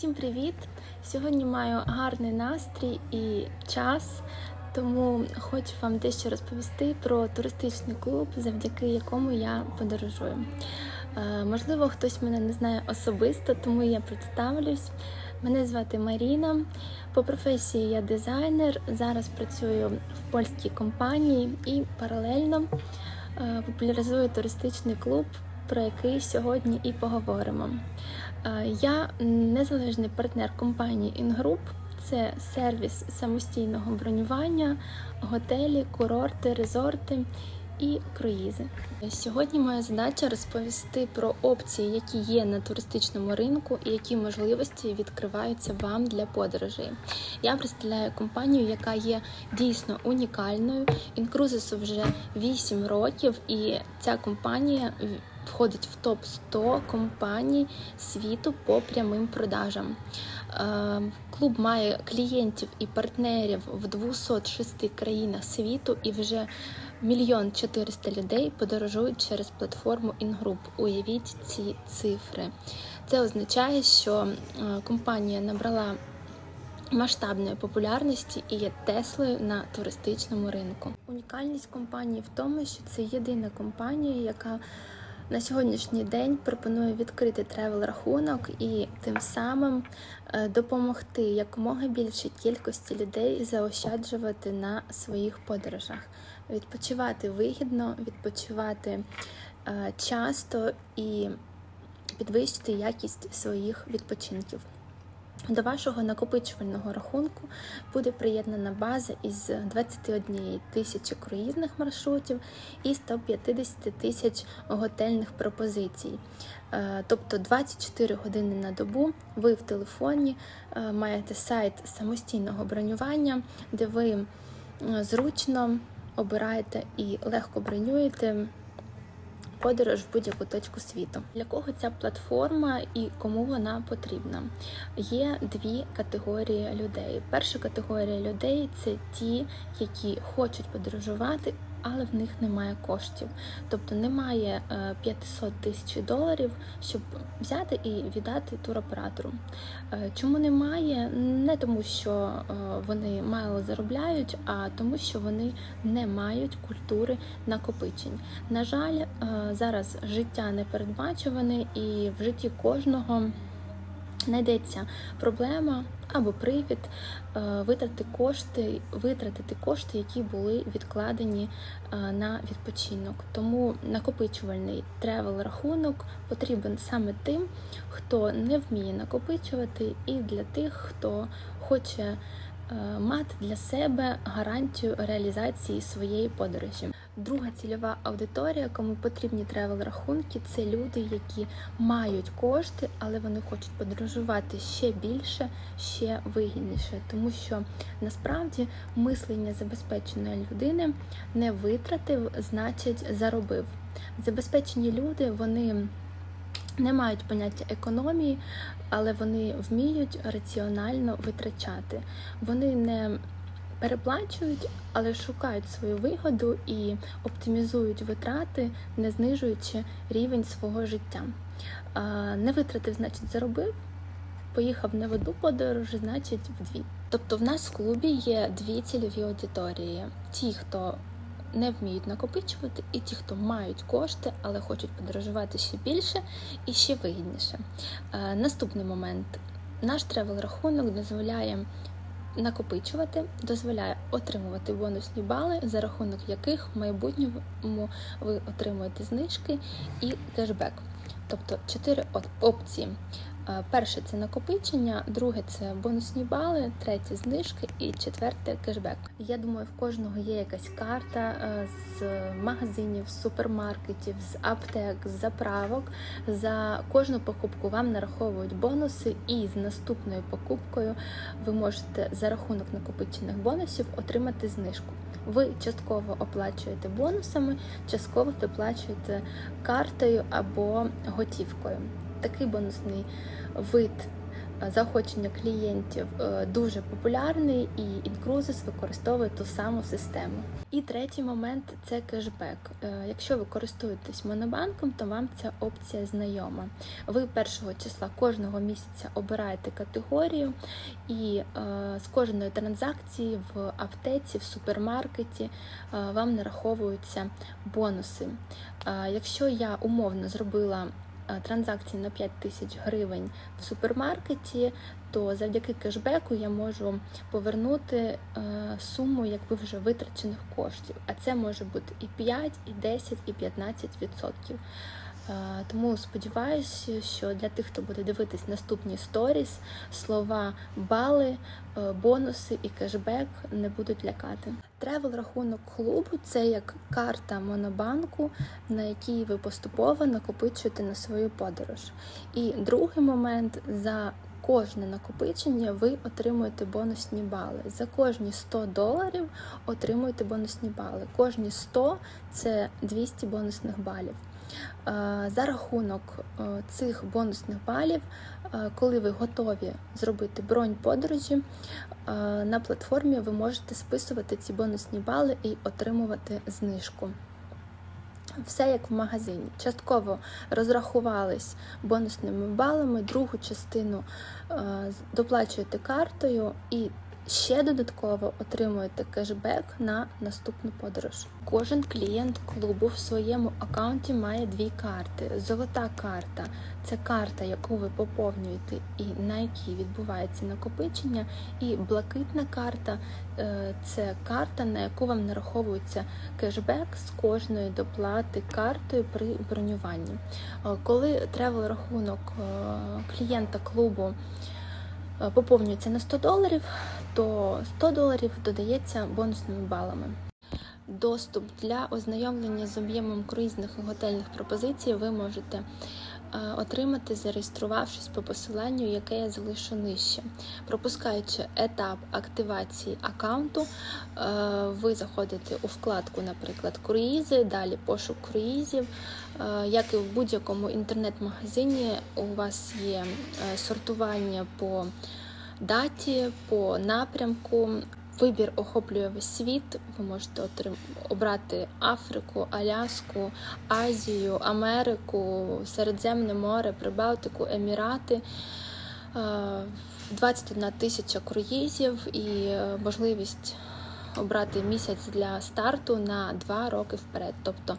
Всім привіт! Сьогодні маю гарний настрій і час, тому хочу вам дещо розповісти про туристичний клуб, завдяки якому я подорожую. Е, Можливо, хтось мене не знає особисто, тому я представлюсь. Мене звати Маріна. По професії я дизайнер. Зараз працюю в польській компанії і паралельно е, популяризую туристичний клуб, про який сьогодні і поговоримо. Е, Я незалежний партнер компанії Ingroup. Це сервіс самостійного бронювання, готелі, курорти, резорти і круїзи. Сьогодні моя задача розповісти про опції, які є на туристичному ринку, і які можливості відкриваються вам для подорожей. Я представляю компанію, яка є дійсно унікальною. Інкрузису вже 8 років, і ця компанія входить в топ 100 компаній світу по прямим продажам. Е, Клуб має клієнтів і партнерів в 206 країнах світу і вже мільйон 400 людей подорожують через платформу Ingroup. Уявіть ці цифри. Це означає, що е, компанія набрала масштабної популярності і є Теслою на туристичному ринку. Унікальність компанії в тому, що це єдина компанія, яка на сьогоднішній день пропоную відкрити тревел рахунок і тим самим е, допомогти якомога більшій кількості людей заощаджувати на своїх подорожах, відпочивати вигідно, відпочивати е, часто і підвищити якість своїх відпочинків. До вашого накопичувального рахунку буде приєднана база із 21 тисячі круїзних маршрутів і 150 тисяч готельних пропозицій. Е, Тобто 24 години на добу ви в телефоні е, маєте сайт самостійного бронювання, де ви е, зручно обираєте і легко бронюєте подорож в будь-яку точку світу. Для кого ця платформа і кому вона потрібна? Є дві категорії людей. Перша категорія людей це ті, які хочуть подорожувати. Але в них немає коштів, тобто немає е, 500 тисяч доларів, щоб взяти і віддати туроператору. Е, Чому немає? Не тому, що е, вони мало заробляють, а тому, що вони не мають культури накопичень. На жаль, е, зараз життя не передбачуване, і в житті кожного знайдеться проблема або привід е, витратити кошти, витратити кошти, які були відкладені е, на відпочинок. Тому накопичувальний тревел рахунок потрібен саме тим, хто не вміє накопичувати, і для тих, хто хоче е, мати для себе гарантію реалізації своєї подорожі. Друга цільова аудиторія, кому потрібні тревел рахунки, це люди, які мають кошти, але вони хочуть подорожувати ще більше, ще вигідніше, тому що насправді мислення забезпеченої людини не витратив, значить заробив. Забезпечені люди вони. Не мають поняття економії, але вони вміють раціонально витрачати. Вони не переплачують, але шукають свою вигоду і оптимізують витрати, не знижуючи рівень свого життя. Не витратив, значить, заробив. Поїхав не в одну подорож, значить в дві. Тобто, в нас в клубі є дві цільові аудиторії: ті, хто не вміють накопичувати, і ті, хто мають кошти, але хочуть подорожувати ще більше і ще вигідніше. Наступний момент: наш тревел рахунок дозволяє накопичувати, дозволяє отримувати бонусні бали, за рахунок яких в майбутньому ви отримуєте знижки і кешбек. Тобто чотири от- опції. Е, Перше це накопичення, друге це бонусні бали, третє знижки і четверте кешбек. Я думаю, в кожного є якась карта е, з магазинів, супермаркетів, з аптек, з заправок. За кожну покупку вам нараховують бонуси, і з наступною покупкою ви можете за рахунок накопичених бонусів отримати знижку. Ви частково оплачуєте бонусами, частково доплачуєте картою або готівкою. Такий бонусний вид е, заохочення клієнтів е, дуже популярний, і Incruises використовує ту саму систему. І третій момент це кешбек. Е, Якщо ви користуєтесь монобанком, то вам ця опція знайома. Ви першого числа кожного місяця обираєте категорію, і з кожної транзакції в аптеці, в супермаркеті вам нараховуються бонуси. Якщо я умовно зробила е, транзакції на 5 тисяч гривень в супермаркеті, то завдяки кешбеку я можу повернути е, суму якби вже витрачених коштів. А це може бути і 5, і 10, і 15 відсотків. Тому сподіваюся, що для тих, хто буде дивитись наступні сторіс, слова бали, е, бонуси і кешбек не будуть лякати. Тревел рахунок клубу це як карта монобанку, на якій ви поступово накопичуєте на свою подорож. І другий момент за кожне накопичення ви отримуєте бонусні бали. За кожні 100 доларів отримуєте бонусні бали. Кожні 100 – це 200 бонусних балів. Е, За рахунок е, цих бонусних балів, е, коли ви готові зробити бронь подорожі, на платформі ви можете списувати ці бонусні бали і отримувати знижку. Все як в магазині. Частково розрахувались бонусними балами, другу частину доплачуєте картою і ще додатково отримуєте кешбек на наступну подорож. Кожен клієнт клубу в своєму аккаунті має дві карти. Золота карта це карта, яку ви поповнюєте і на якій відбувається накопичення. І блакитна карта е, це карта, на яку вам нараховується кешбек з кожної доплати картою при бронюванні. Е, Коли тревел рахунок е, клієнта клубу поповнюється на 100 доларів, то 100 доларів додається бонусними балами. Доступ для ознайомлення з об'ємом круїзних і готельних пропозицій ви можете е, отримати, зареєструвавшись по посиланню, яке я залишу нижче. Пропускаючи етап активації аккаунту, е, ви заходите у вкладку, наприклад, круїзи, далі пошук круїзів. Е, Як і в будь-якому інтернет-магазині, у вас є е, сортування по даті, по напрямку. Вибір охоплює весь світ. Ви можете отрим... обрати Африку, Аляску, Азію, Америку, Середземне море, Прибалтику, Емірати. Е, 21 тисяча круїзів і е, можливість обрати місяць для старту на 2 роки вперед. Тобто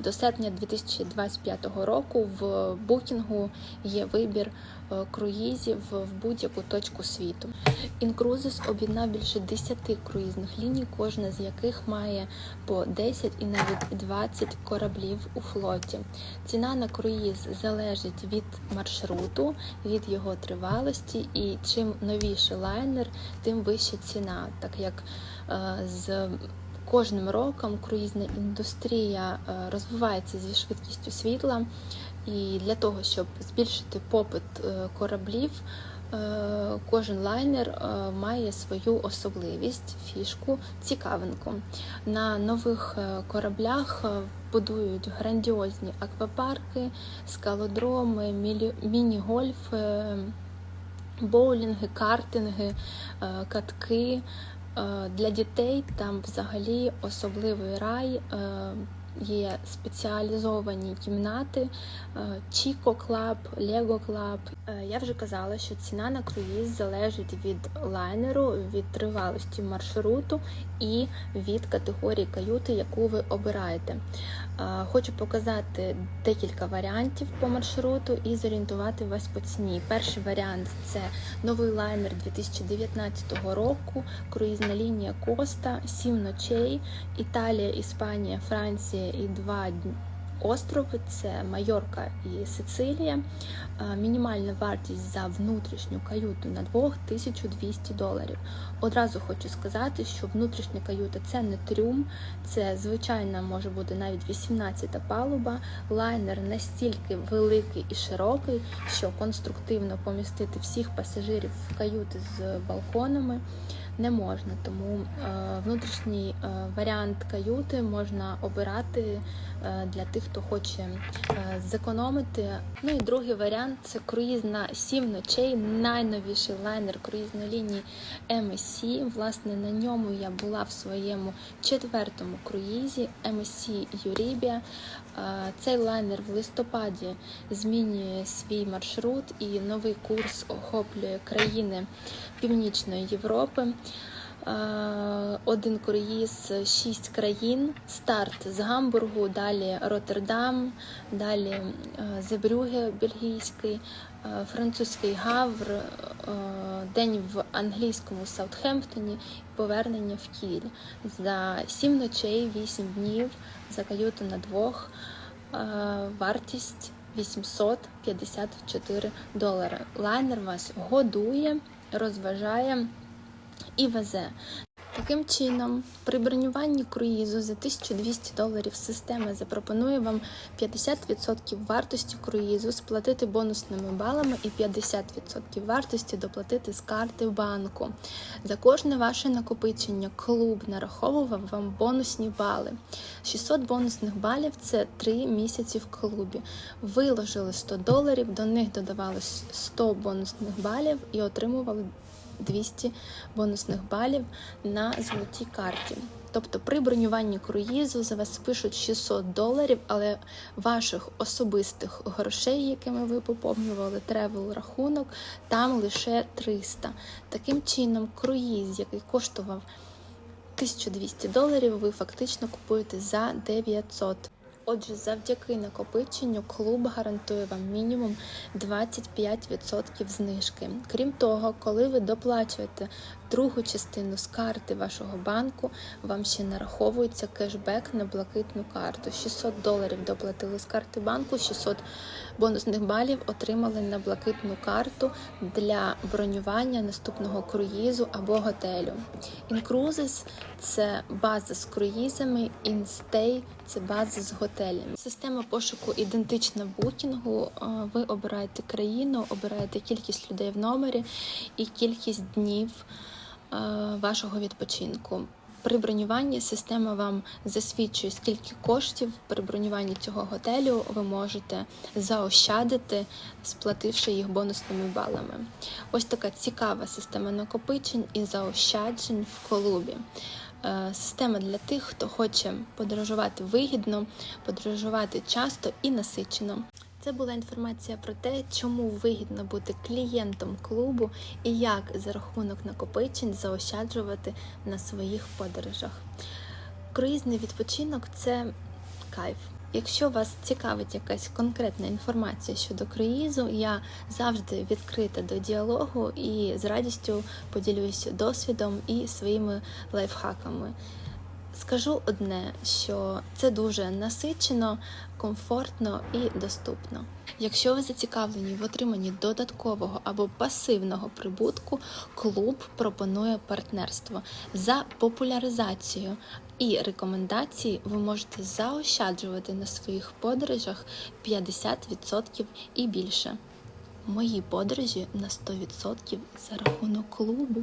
до серпня 2025 року в букінгу є вибір е, круїзів в будь-яку точку світу. Інкрузис об'єднав більше 10 круїзних ліній, кожна з яких має по 10 і навіть 20 кораблів у флоті. Ціна на круїз залежить від маршруту, від його тривалості, і чим новіший лайнер, тим вища ціна, так як з кожним роком круїзна індустрія е, розвивається зі швидкістю світла, і для того, щоб збільшити попит е, кораблів, е, кожен лайнер е, має свою особливість, фішку, цікавинку. На нових е, кораблях е, будують грандіозні аквапарки, скалодроми, міні-гольф, е, боулінги, картинги, е, катки. Е, Для дітей там взагалі особливий рай. Є спеціалізовані кімнати, Чіко Клаб, Лего Клаб. Я вже казала, що ціна на круїз залежить від лайнеру, від тривалості маршруту і від категорії каюти, яку ви обираєте. Е, Хочу показати декілька варіантів по маршруту і зорієнтувати вас по ціні. Перший варіант це новий лайнер 2019 року, круїзна лінія Коста, 7 ночей, Італія, Іспанія, Франція і два. Острови це Майорка і Сицилія. Е, Мінімальна вартість за внутрішню каюту на двох 1200 доларів. Одразу хочу сказати, що внутрішня каюта це не трюм, це звичайна може бути навіть 18-та палуба. Лайнер настільки великий і широкий, що конструктивно помістити всіх пасажирів в каюти з балконами не можна. Тому е, внутрішній е, варіант каюти можна обирати е, для тих, хто хоче зекономити. Ну і другий варіант це круїз на 7 ночей, найновіший лайнер круїзної лінії MSC. Власне, на ньому я була в своєму четвертому круїзі MSC Юрібія. Цей лайнер в листопаді змінює свій маршрут і новий курс охоплює країни Північної Європи. Один круїз, шість країн. Старт з Гамбургу, далі Роттердам, далі е, Зебрюге, бельгійський, французький Гавр, е, день в англійському Саутхемптоні повернення в Кіль. За сім ночей, вісім днів за каюту на двох. Е, Вартість 854 долари. Лайнер вас годує, розважає і везе. Таким чином, при бронюванні круїзу за 1200 доларів система запропонує вам 50% вартості круїзу сплатити бонусними балами і 50% вартості доплатити з карти банку. За кожне ваше накопичення клуб нараховував вам бонусні бали. 600 бонусних балів це 3 місяці в клубі. Виложили 100 доларів, до них додавалось 100 бонусних балів і отримували 200 бонусних балів на золотій карті. Тобто при бронюванні круїзу за вас спишуть 600 доларів, але ваших особистих грошей, якими ви поповнювали тревел рахунок, там лише 300. Таким чином, круїз, який коштував 1200 доларів, ви фактично купуєте за 900. Отже, завдяки накопиченню клуб гарантує вам мінімум 25% знижки. Крім того, коли ви доплачуєте другу частину з карти вашого банку, вам ще нараховується кешбек на блакитну карту. 600 доларів доплатили з карти банку, 600 бонусних балів отримали на блакитну карту для бронювання наступного круїзу або готелю. Incruises – це база з круїзами, InStay – це база з готелями. Система пошуку ідентична букінгу. Ви обираєте країну, обираєте кількість людей в номері і кількість днів вашого відпочинку. При бронюванні система вам засвідчує, скільки коштів при бронюванні цього готелю ви можете заощадити, сплативши їх бонусними балами. Ось така цікава система накопичень і заощаджень в клубі. Е, Система для тих, хто хоче подорожувати вигідно, подорожувати часто і насичено. Це була інформація про те, чому вигідно бути клієнтом клубу і як за рахунок накопичень заощаджувати на своїх подорожах. Круїзний відпочинок це кайф. Якщо вас цікавить якась конкретна інформація щодо круїзу, я завжди відкрита до діалогу і з радістю поділюсь досвідом і своїми лайфхаками. Скажу одне, що це дуже насичено, комфортно і доступно. Якщо ви зацікавлені в отриманні додаткового або пасивного прибутку, клуб пропонує партнерство за популяризацію і рекомендації ви можете заощаджувати на своїх подорожах 50% і більше. Мої подорожі на 100% за рахунок клубу.